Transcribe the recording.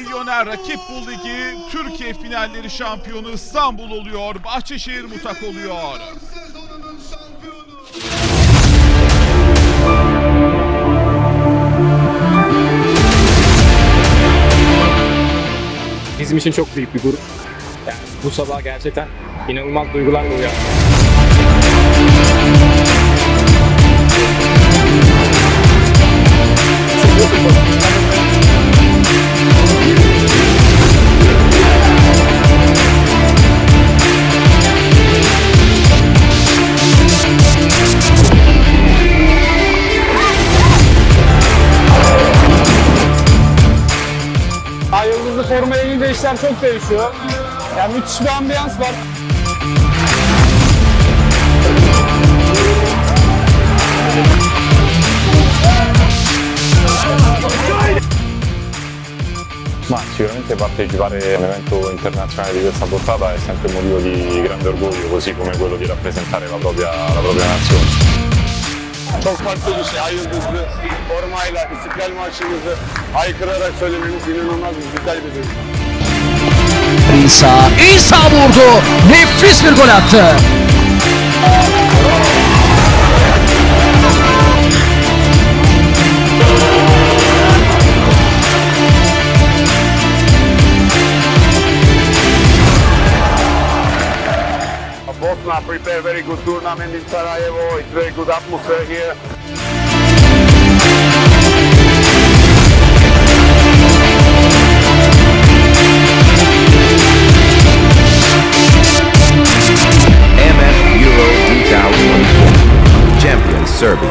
Milyoner Rakip Bul Ligi Türkiye finalleri şampiyonu İstanbul oluyor. Bahçeşehir Mutak oluyor. Bizim için çok büyük bir gurur. Yani bu sabah gerçekten inanılmaz duygularla uyandım. Ay Yıldızlı formaya girince işler çok değişiyor. Yani müthiş bir ambiyans var. Ma sicuramente partecipare a un evento internazionale di questa portata è sempre motivo di grande orgoglio, così come quello di rappresentare la propria, la propria nazione. Çok farklı bir şey. Ay Yıldızlı formayla İstiklal Marşı'mızı haykırarak söylememiz inanılmaz bir güzel bir duygu. İsa, İsa vurdu. Nefis bir gol attı. Bosnia prepared very good tournament in Sarajevo. It's very good atmosphere here. MF Euro 2024 champion Serbia.